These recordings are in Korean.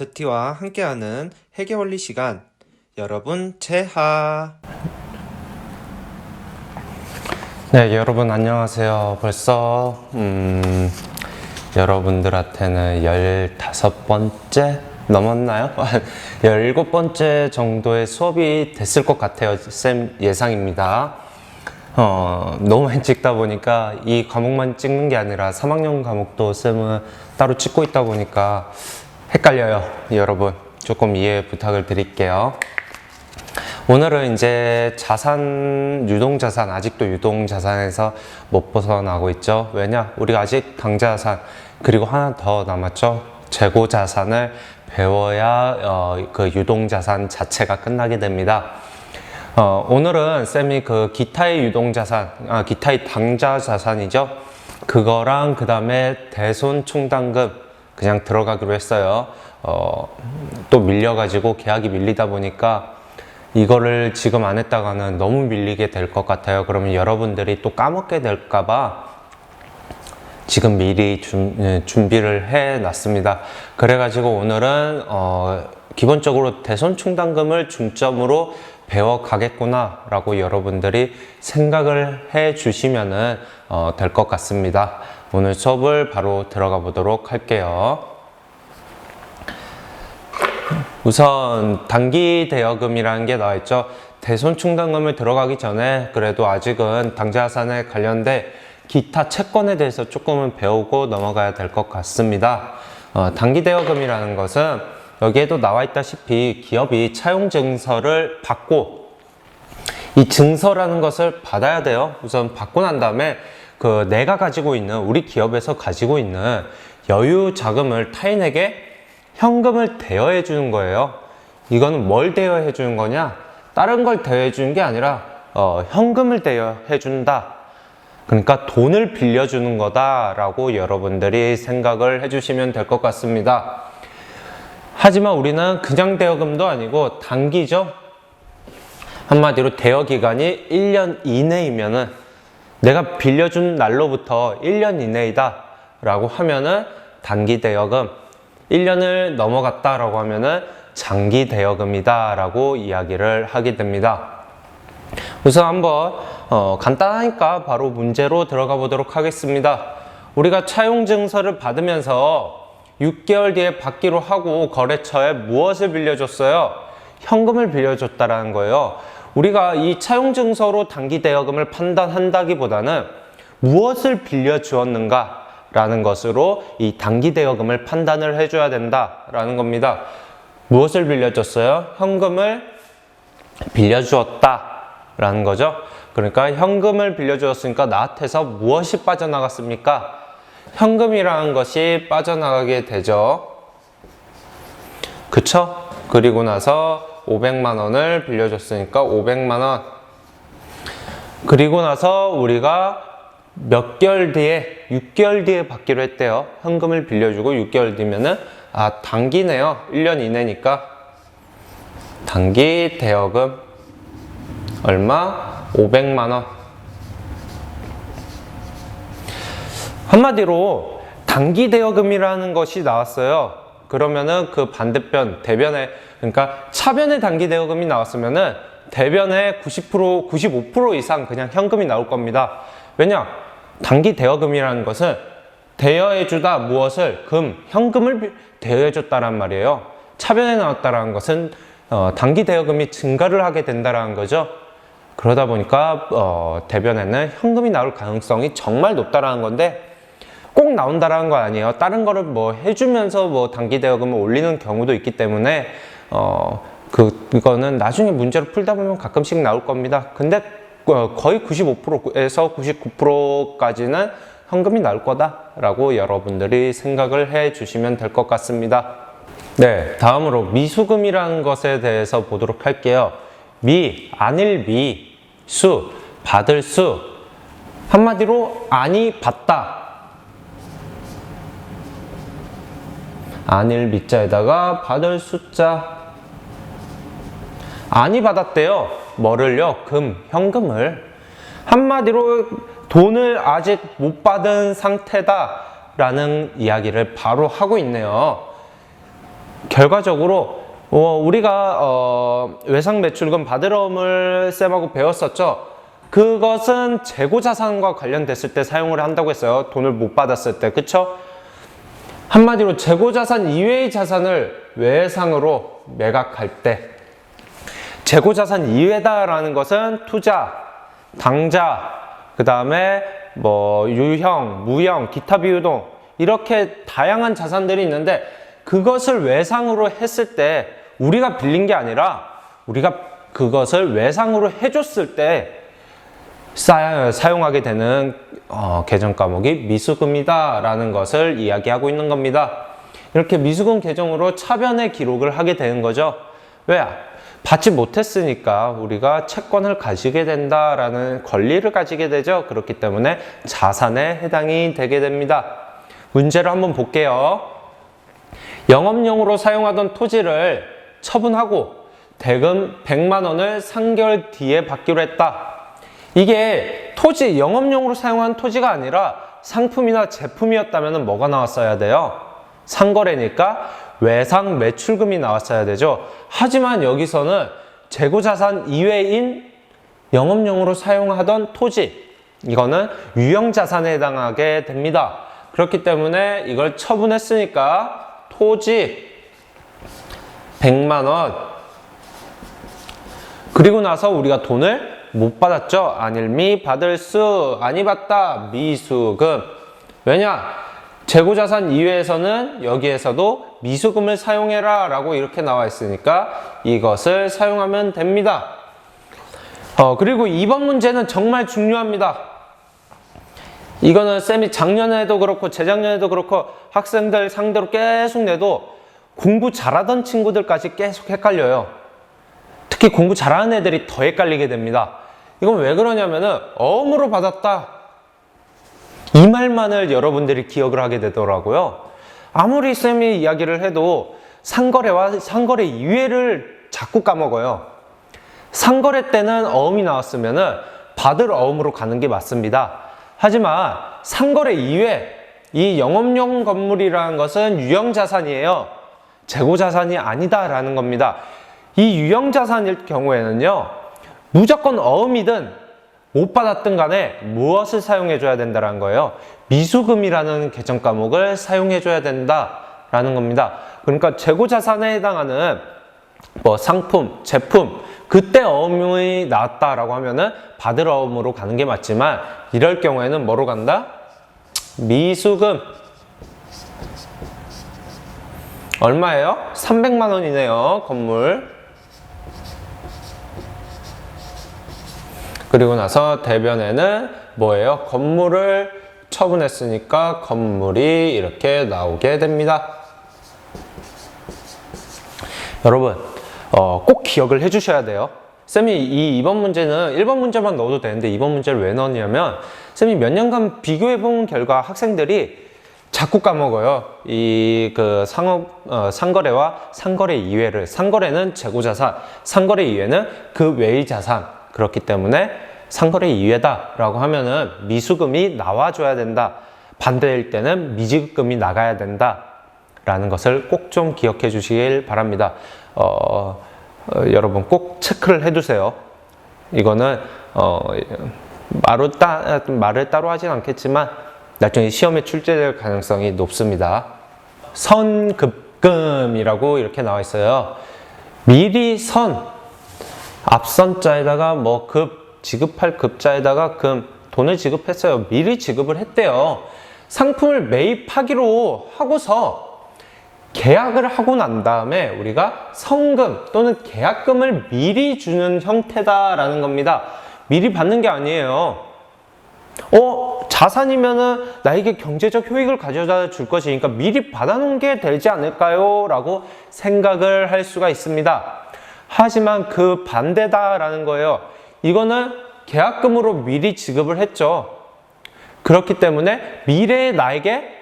제티와 함께하는 회계 원리 시간 여러분 제하 네, 여러분 안녕하세요. 벌써 음, 여러분들한테는 15번째 넘었나요? 17번째 정도의 수업이 됐을 것 같아요. 쌤 예상입니다. 어, 너무 많이 찍다 보니까 이 과목만 찍는 게 아니라 3학년 과목도 쌤은 따로 찍고 있다 보니까 헷갈려요. 여러분 조금 이해 부탁을 드릴게요. 오늘은 이제 자산, 유동자산, 아직도 유동자산에서 못 벗어나고 있죠. 왜냐? 우리가 아직 당자산, 그리고 하나 더 남았죠. 재고자산을 배워야 어, 그 유동자산 자체가 끝나게 됩니다. 어, 오늘은 쌤이 그 기타의 유동자산, 아, 기타의 당자자산이죠. 그거랑 그 다음에 대손 충당금 그냥 들어가기로 했어요. 어, 또 밀려가지고 계약이 밀리다 보니까 이거를 지금 안 했다가는 너무 밀리게 될 것 같아요. 그러면 여러분들이 또 까먹게 될까봐 지금 미리 준, 예, 준비를 해 놨습니다. 그래가지고 오늘은, 어, 기본적으로 대손 충당금을 중점으로 배워 가겠구나 라고 여러분들이 생각을 해 주시면은 어, 될 것 같습니다. 오늘 수업을 바로 들어가 보도록 할게요. 우선 단기 대여금이라는 게 나와 있죠. 대손 충당금을 들어가기 전에 그래도 아직은 당자산에 관련된 기타 채권에 대해서 조금은 배우고 넘어가야 될 것 같습니다. 어, 단기 대여금이라는 것은 여기에도 나와 있다시피 기업이 차용 증서를 받고 이 증서라는 것을 받아야 돼요. 우선 받고 난 다음에 그 내가 가지고 있는 우리 기업에서 가지고 있는 여유 자금을 타인에게 현금을 대여해 주는 거예요. 이거는 뭘 대여해 주는 거냐? 다른 걸 대여해 주는 게 아니라 어, 현금을 대여해 준다. 그러니까 돈을 빌려주는 거다라고 여러분들이 생각을 해주시면 될 것 같습니다. 하지만 우리는 그냥 대여금도 아니고 단기죠. 한마디로 대여 기간이 1년 이내이면은 내가 빌려준 날로부터 1년 이내이다 라고 하면은 단기 대여금 1년을 넘어갔다 라고 하면은 장기 대여금이다 라고 이야기를 하게 됩니다. 우선 한번 어, 간단하니까 바로 문제로 들어가 보도록 하겠습니다. 우리가 차용 증서를 받으면서 6개월 뒤에 받기로 하고 거래처에 무엇을 빌려줬어요? 현금을 빌려줬다라는 거예요. 우리가 이 차용 증서로 단기 대여금을 판단한다기보다는 무엇을 빌려 주었는가 라는 것으로 이 단기 대여금을 판단을 해줘야 된다라는 겁니다. 무엇을 빌려줬어요? 현금을 빌려주었다 라는 거죠. 그러니까 현금을 빌려주었으니까 나한테서 무엇이 빠져나갔습니까? 현금이라는 것이 빠져나가게 되죠. 그쵸? 그리고 나서 500만 원을 빌려줬으니까 500만 원. 그리고 나서 우리가 몇 개월 뒤에 6개월 뒤에 받기로 했대요. 현금을 빌려주고 6개월 뒤면은 아 단기네요. 1년 이내니까 단기 대여금 얼마? 500만 원. 한마디로 단기 대여금이라는 것이 나왔어요. 그러면은 그 반대편 대변에 그러니까 차변에 단기 대여금이 나왔으면은 대변에 90% 95% 이상 그냥 현금이 나올 겁니다. 왜냐? 단기 대여금이라는 것은 대여해주다 무엇을 금 현금을 대여해줬다란 말이에요. 차변에 나왔다라는 것은 어, 단기 대여금이 증가를 하게 된다라는 거죠. 그러다 보니까 어, 대변에는 현금이 나올 가능성이 정말 높다라는 건데 꼭 나온다라는 건 아니에요. 다른 거를 뭐 해주면서 뭐 단기 대여금을 올리는 경우도 있기 때문에 어, 그 이거는 나중에 문제로 풀다 보면 가끔씩 나올 겁니다. 근데 어, 거의 95%에서 99%까지는 현금이 나올 거다라고 여러분들이 생각을 해 주시면 될 것 같습니다. 네, 다음으로 미수금이라는 것에 대해서 보도록 할게요. 미, 아닐 미, 수, 받을 수. 한마디로 아니 받다. 아닐 미자에다가 받을 숫자. 아니 받았대요. 뭐를요? 금, 현금을. 한마디로 돈을 아직 못 받은 상태다. 라는 이야기를 바로 하고 있네요. 결과적으로 어, 우리가 어, 외상 매출금 받으러움을 쌤하고 배웠었죠. 그것은 재고 자산과 관련됐을 때 사용을 한다고 했어요. 돈을 못 받았을 때, 그쵸? 한마디로 재고 자산 이외의 자산을 외상으로 매각할 때 재고 자산 이외다라는 것은 투자, 당자, 그 다음에 뭐 유형, 무형, 기타 비유동 이렇게 다양한 자산들이 있는데 그것을 외상으로 했을 때 우리가 빌린 게 아니라 우리가 그것을 외상으로 해줬을 때 사, 사용하게 되는 어, 계정 과목이 미수금이다라는 것을 이야기하고 있는 겁니다. 이렇게 미수금 계정으로 차변의 기록을 하게 되는 거죠. 왜? 받지 못했으니까 우리가 채권을 가지게 된다라는 권리를 가지게 되죠. 그렇기 때문에 자산에 해당이 되게 됩니다. 문제를 한번 볼게요. 영업용으로 사용하던 토지를 처분하고 대금 100만 원을 3개월 뒤에 받기로 했다. 이게 토지, 영업용으로 사용한 토지가 아니라 상품이나 제품이었다면 뭐가 나왔어야 돼요? 상거래니까 외상 매출금이 나왔어야 되죠. 하지만 여기서는 재고자산 이외인 영업용으로 사용하던 토지, 이거는 유형자산에 해당하게 됩니다. 그렇기 때문에 이걸 처분했으니까 토지 100만 원 그리고 나서 우리가 돈을 못 받았죠. 안일미 받을 수 아니 받다 미수금. 왜냐? 재고자산 이외에서는 여기에서도 미수금을 사용해라 라고 이렇게 나와 있으니까 이것을 사용하면 됩니다. 어, 그리고 이번 문제는 정말 중요합니다. 이거는 쌤이 작년에도 그렇고 재작년에도 그렇고 학생들 상대로 계속 내도 공부 잘하던 친구들까지 계속 헷갈려요. 특히 공부 잘하는 애들이 더 헷갈리게 됩니다. 이건 왜 그러냐면은 어음으로 받았다. 이 말만을 여러분들이 기억을 하게 되더라고요. 아무리 쌤이 이야기를 해도 상거래와 상거래 이외를 자꾸 까먹어요. 상거래 때는 어음이 나왔으면은 받을 어음으로 가는 게 맞습니다. 하지만 상거래 이외 이 영업용 건물이라는 것은 유형 자산이에요. 재고 자산이 아니다라는 겁니다. 이 유형 자산일 경우에는요, 무조건 어음이든 못 받았든 간에 무엇을 사용해 줘야 된다는 거예요. 미수금이라는 계정 과목을 사용해 줘야 된다라는 겁니다. 그러니까 재고 자산에 해당하는 뭐 상품, 제품 그때 어음이 나왔다라고 하면은 받을 어음으로 가는 게 맞지만 이럴 경우에는 뭐로 간다? 미수금 얼마예요? 300만 원이네요. 건물. 그리고 나서 대변에는 뭐예요? 건물을 처분했으니까 건물이 이렇게 나오게 됩니다. 여러분, 어, 꼭 기억을 해주셔야 돼요. 쌤이 이 2번 문제는 1번 문제만 넣어도 되는데 2번 문제를 왜 넣었냐면 쌤이 몇 년간 비교해 본 결과 학생들이 자꾸 까먹어요. 이 그 상업 어, 상거래와 상거래 이외를 상거래는 재고 자산, 상거래 이외는 그 외의 자산. 그렇기 때문에 상거래 이외다라고 하면은 미수금이 나와줘야 된다. 반대일 때는 미지급금이 나가야 된다 라는 것을 꼭 좀 기억해 주시길 바랍니다. 어, 어, 여러분 꼭 체크를 해 두세요. 이거는 어, 말을, 따, 말을 따로 하진 않겠지만 나중에 시험에 출제될 가능성이 높습니다. 선급금이라고 이렇게 나와 있어요. 미리 선 앞선자에다가 뭐 급 지급할 급자에다가 금 돈을 지급했어요. 미리 지급을 했대요. 상품을 매입하기로 하고서 계약을 하고 난 다음에 우리가 성금 또는 계약금을 미리 주는 형태다라는 겁니다. 미리 받는 게 아니에요. 어, 자산이면은 나에게 경제적 효익을 가져다 줄 것이니까 미리 받아놓은 게 되지 않을까요? 라고 생각을 할 수가 있습니다. 하지만 그 반대다라는 거예요. 이거는 계약금으로 미리 지급을 했죠. 그렇기 때문에 미래의 나에게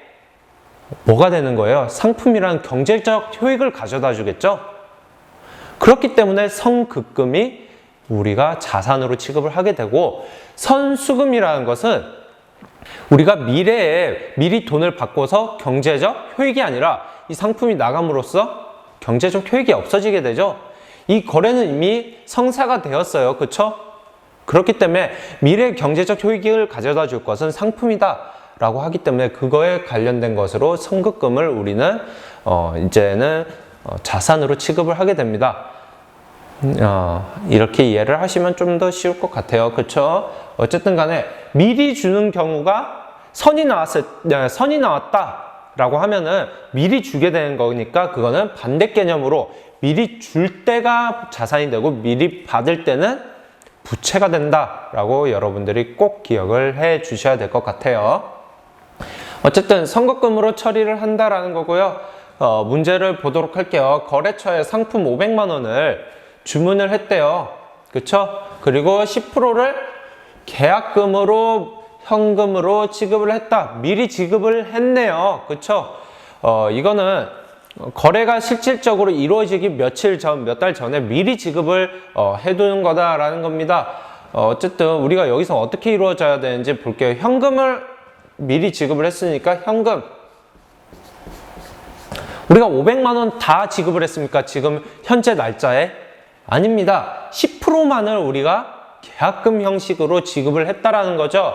뭐가 되는 거예요? 상품이란 경제적 효익을 가져다 주겠죠? 그렇기 때문에 성급금이 우리가 자산으로 취급을 하게 되고 선수금이라는 것은 우리가 미래에 미리 돈을 바꿔서 경제적 효익이 아니라 이 상품이 나감으로써 경제적 효익이 없어지게 되죠. 이 거래는 이미 성사가 되었어요. 그쵸? 그렇기 때문에 미래 경제적 효익을 가져다 줄 것은 상품이다. 라고 하기 때문에 그거에 관련된 것으로 선급금을 우리는 어, 이제는 어, 자산으로 취급을 하게 됩니다. 어, 이렇게 이해를 하시면 좀 더 쉬울 것 같아요. 그쵸? 어쨌든 간에 미리 주는 경우가 선이 나왔을, 네, 선이 나왔다. 라고 하면은 미리 주게 되는 거니까 그거는 반대 개념으로 미리 줄 때가 자산이 되고 미리 받을 때는 부채가 된다. 라고 여러분들이 꼭 기억을 해 주셔야 될 것 같아요. 어쨌든 선거금으로 처리를 한다라는 거고요. 어, 문제를 보도록 할게요. 거래처에 상품 500만 원을 주문을 했대요. 그쵸? 그리고 10%를 계약금으로 현금으로 지급을 했다. 미리 지급을 했네요. 그쵸? 어, 이거는 거래가 실질적으로 이루어지기 며칠 전, 몇 달 전에 미리 지급을 어, 해두는 거다라는 겁니다. 어, 어쨌든 우리가 여기서 어떻게 이루어져야 되는지 볼게요. 현금을 미리 지급을 했으니까 현금. 우리가 500만 원 다 지급을 했습니까? 지금 현재 날짜에? 아닙니다. 10%만을 우리가 계약금 형식으로 지급을 했다라는 거죠.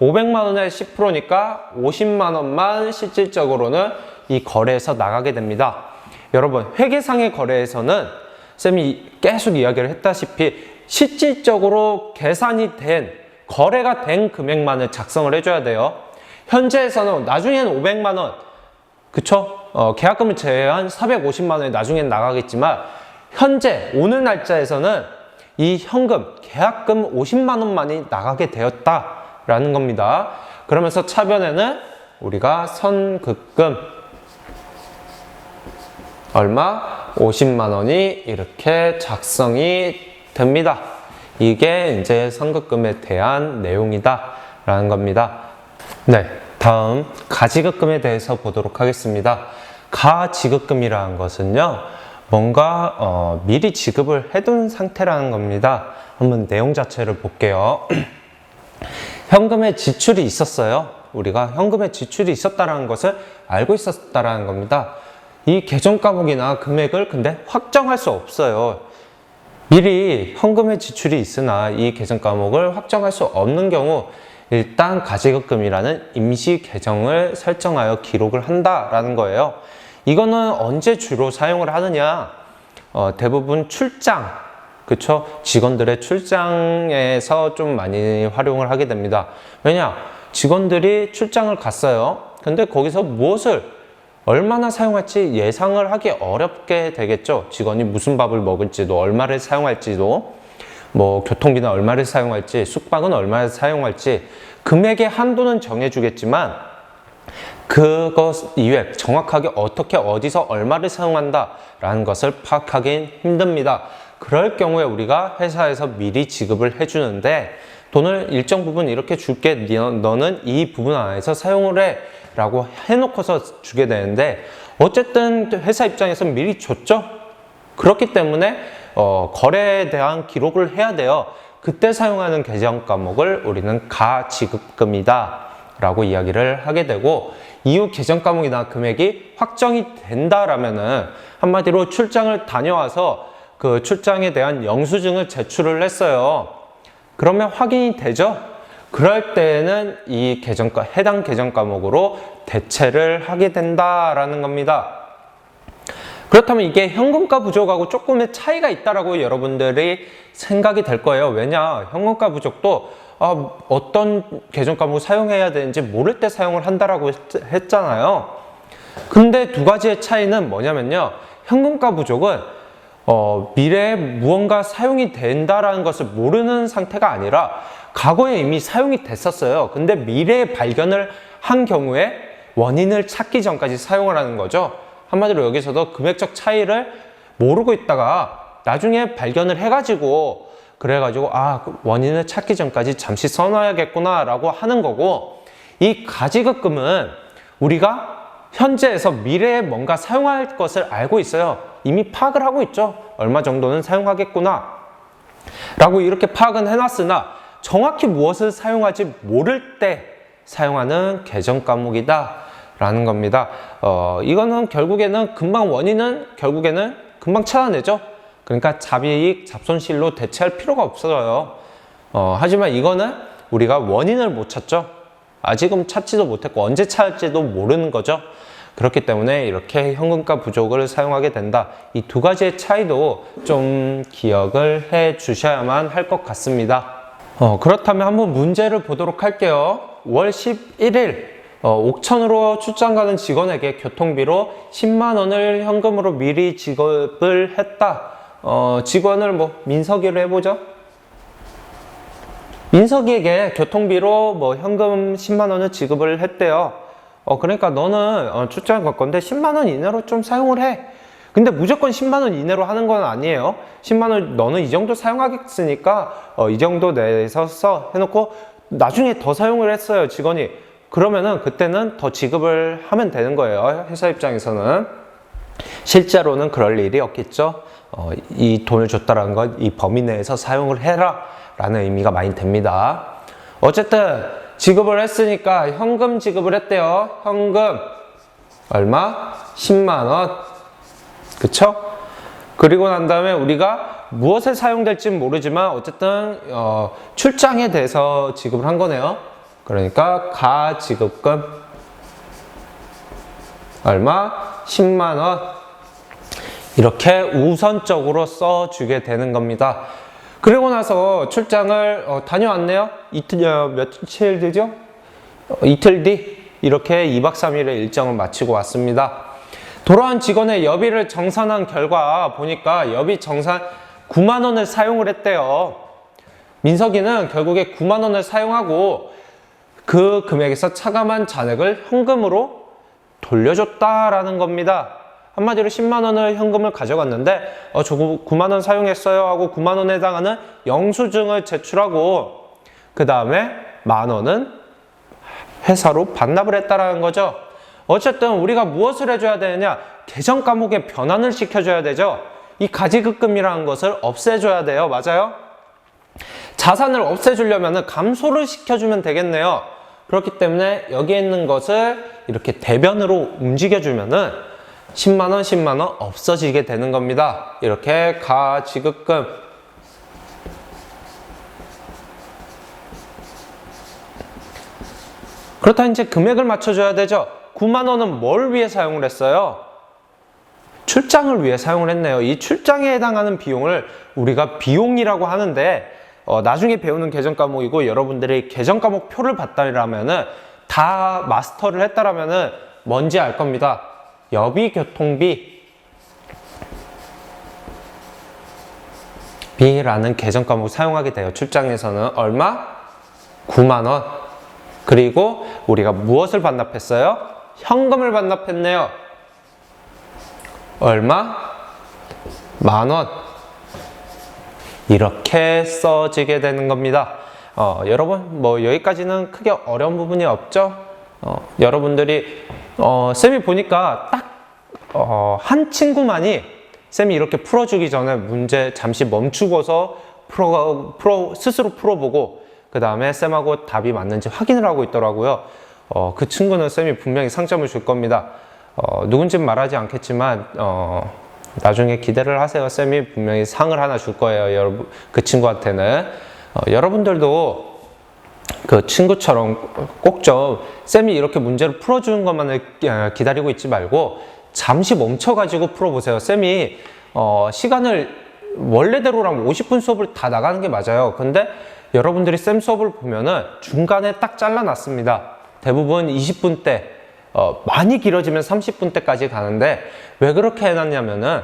500만 원의 10%니까 50만 원만 실질적으로는 이 거래에서 나가게 됩니다. 여러분, 회계상의 거래에서는 쌤이 계속 이야기를 했다시피 실질적으로 계산이 된 거래가 된 금액만을 작성을 해줘야 돼요. 현재에서는 나중에는 500만 원, 그쵸? 어, 계약금을 제외한 450만 원이 나중엔 나가겠지만 현재 오늘 날짜에서는 이 현금 계약금 50만 원만이 나가게 되었다라는 겁니다. 그러면서 차변에는 우리가 선급금 얼마 50만 원이 이렇게 작성이 됩니다. 이게 이제 선급금에 대한 내용이다 라는 겁니다. 네, 다음 가지급금에 대해서 보도록 하겠습니다. 가지급금이라는 것은요, 뭔가 어, 미리 지급을 해둔 상태라는 겁니다. 한번 내용 자체를 볼게요. 현금의 지출이 있었어요. 우리가 현금의 지출이 있었다라는 것을 알고 있었다라는 겁니다. 이 계정 과목이나 금액을 근데 확정할 수 없어요. 미리 현금의 지출이 있으나 이 계정 과목을 확정할 수 없는 경우 일단 가지급금이라는 임시 계정을 설정하여 기록을 한다라는 거예요. 이거는 언제 주로 사용을 하느냐? 어, 대부분 출장, 그쵸? 직원들의 출장에서 좀 많이 활용을 하게 됩니다. 왜냐? 직원들이 출장을 갔어요. 근데 거기서 무엇을 얼마나 사용할지 예상을 하기 어렵게 되겠죠. 직원이 무슨 밥을 먹을지도, 얼마를 사용할지도, 뭐 교통비는 얼마를 사용할지, 숙박은 얼마를 사용할지, 금액의 한도는 정해주겠지만, 그것 이외 정확하게 어떻게 어디서 얼마를 사용한다라는 것을 파악하기는 힘듭니다. 그럴 경우에 우리가 회사에서 미리 지급을 해주는데 돈을 일정 부분 이렇게 줄게 너- 너는 이 부분 안에서 사용을 해 라고 해놓고서 주게 되는데 어쨌든 회사 입장에서 미리 줬죠 그렇기 때문에 어, 거래에 대한 기록을 해야 돼요 그때 사용하는 계정 과목을 우리는 가지급금이다 라고 이야기를 하게 되고 이후 계정 과목이나 금액이 확정이 된다라면은 한마디로 출장을 다녀와서 그 출장에 대한 영수증을 제출을 했어요. 그러면 확인이 되죠? 그럴 때는 이 계정과 해당 계정 과목으로 대체를 하게 된다라는 겁니다. 그렇다면 이게 현금가 부족하고 조금의 차이가 있다라고 여러분들이 생각이 될 거예요. 왜냐? 현금가 부족도 아, 어떤 계정 과목을 사용해야 되는지 모를 때 사용을 한다라고 했- 했잖아요. 근데 두 가지의 차이는 뭐냐면요. 현금가 부족은 어, 미래에 무언가 사용이 된다라는 것을 모르는 상태가 아니라 과거에 이미 사용이 됐었어요. 근데 미래에 발견을 한 경우에 원인을 찾기 전까지 사용을 하는 거죠. 한마디로 여기서도 금액적 차이를 모르고 있다가 나중에 발견을 해가지고 그래가지고 아 원인을 찾기 전까지 잠시 써놔야겠구나라고 하는 거고 이 가지급금은 우리가 현재에서 미래에 뭔가 사용할 것을 알고 있어요. 이미 파악을 하고 있죠. 얼마 정도는 사용하겠구나. 라고 이렇게 파악은 해놨으나 정확히 무엇을 사용할지 모를 때 사용하는 계정 과목이다. 라는 겁니다. 어, 이거는 결국에는 금방 원인은 결국에는 금방 찾아내죠. 그러니까 잡이익, 잡손실로 대체할 필요가 없어요. 어, 하지만 이거는 우리가 원인을 못 찾죠. 아직은 찾지도 못했고 언제 찾을지도 모르는 거죠. 그렇기 때문에 이렇게 현금가 부족을 사용하게 된다. 이 두 가지의 차이도 좀 기억을 해 주셔야만 할 것 같습니다. 어, 그렇다면 한번 문제를 보도록 할게요. 월 11일 어, 옥천으로 출장 가는 직원에게 교통비로 10만 원을 현금으로 미리 지급을 했다. 어, 직원을 뭐 민석이로 해보죠. 민석이에게 교통비로 뭐 현금 10만 원을 지급을 했대요. 어, 그러니까 너는 어, 출장 갈 건데 10만 원 이내로 좀 사용을 해. 근데 무조건 10만 원 이내로 하는 건 아니에요. 10만 원 너는 이 정도 사용하겠으니까 어, 이 정도 내에서 써 해놓고 나중에 더 사용을 했어요 직원이. 그러면은 그때는 더 지급을 하면 되는 거예요 회사 입장에서는. 실제로는 그럴 일이 없겠죠. 어, 이 돈을 줬다라는 건 이 범위 내에서 사용을 해라 라는 의미가 많이 됩니다. 어쨌든 지급을 했으니까 현금 지급을 했대요. 현금 얼마? 10만 원. 그쵸? 그리고 난 다음에 우리가 무엇에 사용될지 모르지만 어쨌든 어, 출장에 대해서 지급을 한 거네요. 그러니까 가 지급금 얼마? 10만 원. 이렇게 우선적으로 써주게 되는 겁니다. 그리고 나서 출장을 어, 다녀왔네요. 이틀, 어, 며칠 뒤죠? 어, 이틀 뒤 이렇게 2박 3일의 일정을 마치고 왔습니다. 돌아온 직원의 여비를 정산한 결과 보니까 여비 정산 9만 원을 사용을 했대요. 민석이는 결국에 9만 원을 사용하고 그 금액에서 차감한 잔액을 현금으로 돌려줬다라는 겁니다. 한마디로 10만 원을 현금을 가져갔는데 어, 저 9만 원 사용했어요 하고 9만 원에 해당하는 영수증을 제출하고 그 다음에 만 원은 회사로 반납을 했다라는 거죠. 어쨌든 우리가 무엇을 해줘야 되느냐? 계정 과목에 변환을 시켜줘야 되죠. 이 가지급금이라는 것을 없애줘야 돼요. 맞아요? 자산을 없애주려면 감소를 시켜주면 되겠네요. 그렇기 때문에 여기에 있는 것을 이렇게 대변으로 움직여주면은 10만원, 10만원 없어지게 되는 겁니다. 이렇게 가지급금. 그렇다 이제 금액을 맞춰줘야 되죠. 9만 원은 뭘 위해 사용을 했어요? 출장을 위해 사용을 했네요. 이 출장에 해당하는 비용을 우리가 비용이라고 하는데 어, 나중에 배우는 계정 과목이고 여러분들이 계정 과목 표를 봤다라면은 다 마스터를 했다라면은 뭔지 알 겁니다. 여비 교통비 비라는 계정 과목 사용하게 돼요. 출장에서는 얼마? 9만 원. 그리고 우리가 무엇을 반납했어요? 현금을 반납했네요. 얼마? 만 원. 이렇게 써지게 되는 겁니다. 어, 여러분, 뭐, 여기까지는 크게 어려운 부분이 없죠? 어, 여러분들이, 어, 쌤이 보니까 딱, 어, 한 친구만이 쌤이 이렇게 풀어주기 전에 문제 잠시 멈추고서 풀어, 풀어, 스스로 풀어보고, 그 다음에 쌤하고 답이 맞는지 확인을 하고 있더라고요. 어, 그 친구는 쌤이 분명히 상점을 줄 겁니다. 어, 누군지는 말하지 않겠지만, 어, 나중에 기대를 하세요. 쌤이 분명히 상을 하나 줄 거예요. 여러분, 그 친구한테는. 어, 여러분들도 그 친구처럼 꼭 좀 쌤이 이렇게 문제를 풀어주는 것만을 어, 기다리고 있지 말고 잠시 멈춰가지고 풀어보세요. 쌤이 어, 시간을 원래대로라면 50분 수업을 다 나가는 게 맞아요. 근데 여러분들이 쌤 수업을 보면은 중간에 딱 잘라놨습니다. 대부분 20분 대, 어, 많이 길어지면 30분 대까지 가는데 왜 그렇게 해놨냐면은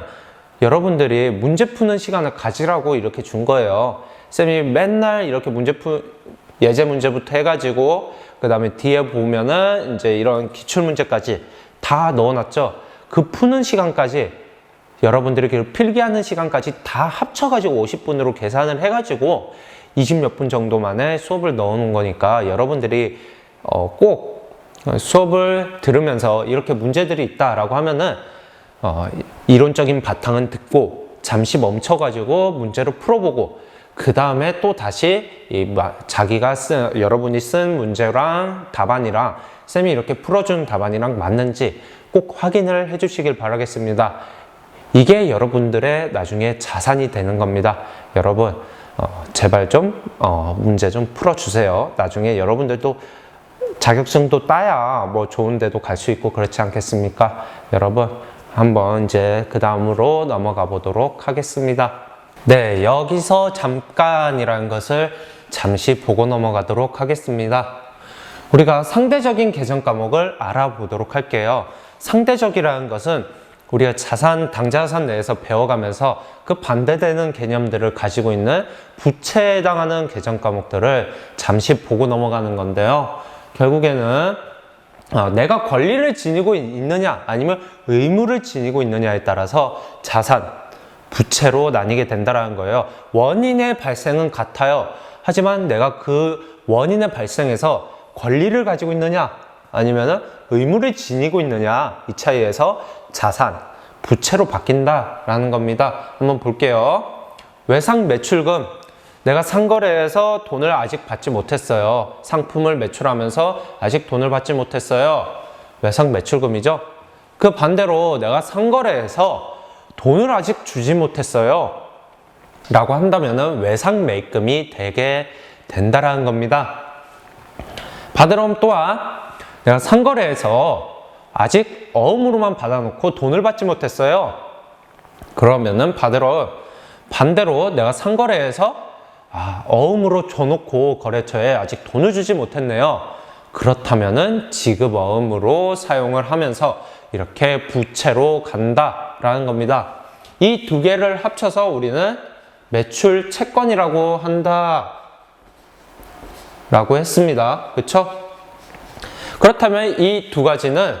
여러분들이 문제 푸는 시간을 가지라고 이렇게 준 거예요. 쌤이 맨날 이렇게 문제 푸, 예제 문제부터 해가지고 그 다음에 뒤에 보면은 이제 이런 기출 문제까지 다 넣어놨죠. 그 푸는 시간까지 여러분들이 그 필기하는 시간까지 다 합쳐가지고 50분으로 계산을 해가지고 20 몇 분 정도 만에 수업을 넣어놓은 거니까 여러분들이 어, 꼭 수업을 들으면서 이렇게 문제들이 있다라고 하면은 어, 이론적인 바탕은 듣고 잠시 멈춰가지고 문제를 풀어보고 그 다음에 또 다시 이 마- 자기가 쓴 여러분이 쓴 문제랑 답안이랑 쌤이 이렇게 풀어준 답안이랑 맞는지 꼭 확인을 해주시길 바라겠습니다. 이게 여러분들의 나중에 자산이 되는 겁니다. 여러분, 어, 제발 좀, 어, 문제 좀 풀어주세요. 나중에 여러분들도 자격증도 따야 뭐 좋은 데도 갈 수 있고 그렇지 않겠습니까? 여러분, 한번 이제 그 다음으로 넘어가 보도록 하겠습니다. 네, 여기서 잠깐이라는 것을 잠시 보고 넘어가도록 하겠습니다. 우리가 상대적인 개정 과목을 알아보도록 할게요. 상대적이라는 것은 우리가 자산, 당자산 내에서 배워가면서 그 반대되는 개념들을 가지고 있는 부채에 해당하는 개정 과목들을 잠시 보고 넘어가는 건데요. 결국에는 어, 내가 권리를 지니고 있- 있느냐 아니면 의무를 지니고 있느냐에 따라서 자산, 부채로 나뉘게 된다라는 거예요. 원인의 발생은 같아요. 하지만 내가 그 원인의 발생에서 권리를 가지고 있느냐 아니면 의무를 지니고 있느냐 이 차이에서 자산, 부채로 바뀐다라는 겁니다. 한번 볼게요. 외상 매출금 내가 상거래에서 돈을 아직 받지 못했어요. 상품을 매출하면서 아직 돈을 받지 못했어요. 외상 매출금이죠. 그 반대로 내가 상거래에서 돈을 아직 주지 못했어요. 라고 한다면 외상 매입금이 되게 된다라는 겁니다. 받으럼 또한 내가 상거래에서 아직 어음으로만 받아놓고 돈을 받지 못했어요. 그러면은 받으러 반대로 내가 상거래에서 아, 어음으로 줘놓고 거래처에 아직 돈을 주지 못했네요. 그렇다면은 지급 어음으로 사용을 하면서 이렇게 부채로 간다라는 겁니다. 이 두 개를 합쳐서 우리는 매출 채권이라고 한다. 라고 했습니다. 그쵸? 그렇다면 이 두 가지는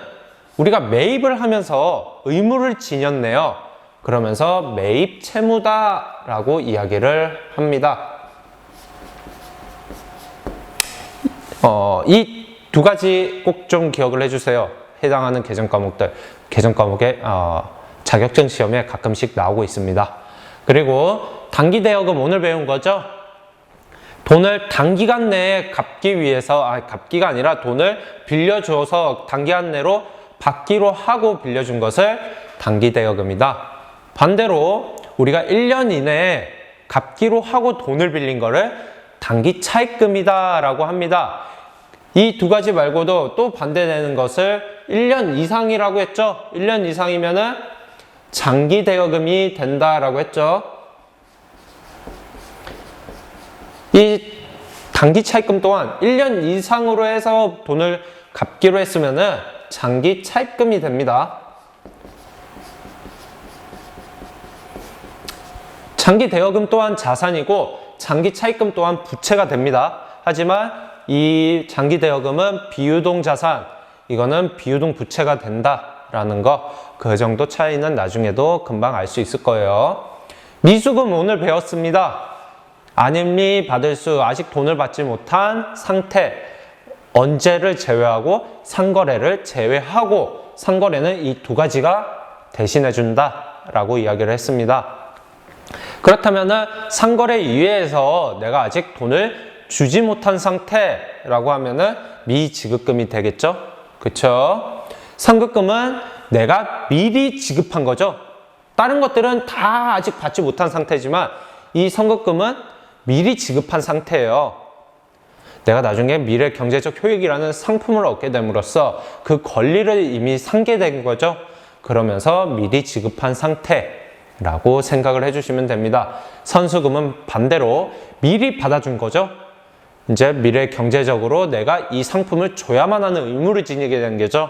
우리가 매입을 하면서 의무를 지녔네요. 그러면서 매입 채무다라고 이야기를 합니다. 어, 이 두 가지 꼭 좀 기억을 해주세요. 해당하는 개정 과목들, 개정 과목에 어, 자격증 시험에 가끔씩 나오고 있습니다. 그리고 단기 대여금 오늘 배운 거죠? 돈을 단기간 내에 갚기 위해서, 아, 갚기가 아니라 돈을 빌려줘서 단기간 내로 받기로 하고 빌려준 것을 단기 대여금이다. 반대로 우리가 1년 이내에 갚기로 하고 돈을 빌린 거를 단기 차입금이다 라고 합니다. 이 두 가지 말고도 또 반대되는 것을 1년 이상이라고 했죠. 1년 이상이면은 장기 대여금이 된다라고 했죠. 이 단기 차입금 또한 1년 이상으로 해서 돈을 갚기로 했으면은 장기 차입금이 됩니다. 장기 대여금 또한 자산이고 장기 차입금 또한 부채가 됩니다. 하지만 이 장기 대여금은 비유동 자산, 이거는 비유동 부채가 된다라는 거, 그 정도 차이는 나중에도 금방 알 수 있을 거예요. 미수금 오늘 배웠습니다. 안임리 받을 수 아직 돈을 받지 못한 상태, 언제를 제외하고 상거래를 제외하고 상거래는 이 두 가지가 대신해 준다라고 이야기를 했습니다. 그렇다면은 상거래 이외에서 내가 아직 돈을 주지 못한 상태라고 하면은 미지급금이 되겠죠? 그쵸? 상급금은 내가 미리 지급한 거죠. 다른 것들은 다 아직 받지 못한 상태지만 이 선급금은 미리 지급한 상태예요. 내가 나중에 미래 경제적 효익이라는 상품을 얻게 됨으로써 그 권리를 이미 상계된 거죠. 그러면서 미리 지급한 상태 라고 생각을 해주시면 됩니다. 선수금은 반대로 미리 받아준 거죠. 이제 미래 경제적으로 내가 이 상품을 줘야만 하는 의무를 지니게 된 거죠.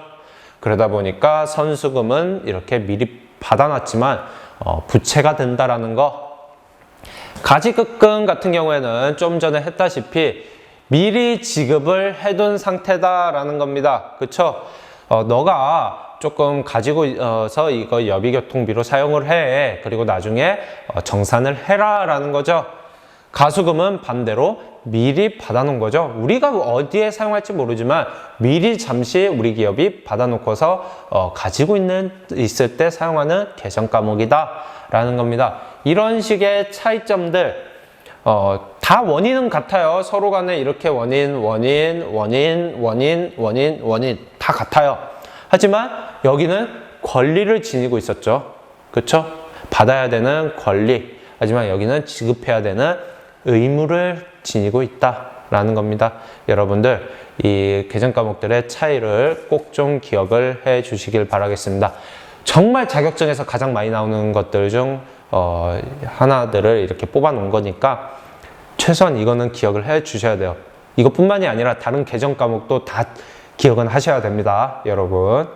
그러다 보니까 선수금은 이렇게 미리 받아놨지만 어, 부채가 된다라는 거. 가지급금 같은 경우에는 좀 전에 했다시피 미리 지급을 해둔 상태다라는 겁니다. 그쵸? 어, 너가 조금 가지고서 이거 여비교통비로 사용을 해. 그리고 나중에 어, 정산을 해라 라는 거죠. 가수금은 반대로 미리 받아놓은 거죠. 우리가 어디에 사용할지 모르지만 미리 잠시 우리 기업이 받아놓고서 어, 가지고 있는 있을 때 사용하는 개정 과목이다라는 겁니다. 이런 식의 차이점들 어, 다 원인은 같아요. 서로 간에 이렇게 원인, 원인, 원인, 원인, 원인, 원인 다 같아요. 하지만 여기는 권리를 지니고 있었죠. 그렇죠? 받아야 되는 권리. 하지만 여기는 지급해야 되는 의무를 지니고 있다라는 겁니다. 여러분들 이 개정 과목들의 차이를 꼭 좀 기억을 해 주시길 바라겠습니다. 정말 자격증에서 가장 많이 나오는 것들 중 어, 하나들을 이렇게 뽑아 놓은 거니까 최소한 이거는 기억을 해 주셔야 돼요. 이것뿐만이 아니라 다른 개정 과목도 다 기억은 하셔야 됩니다. 여러분.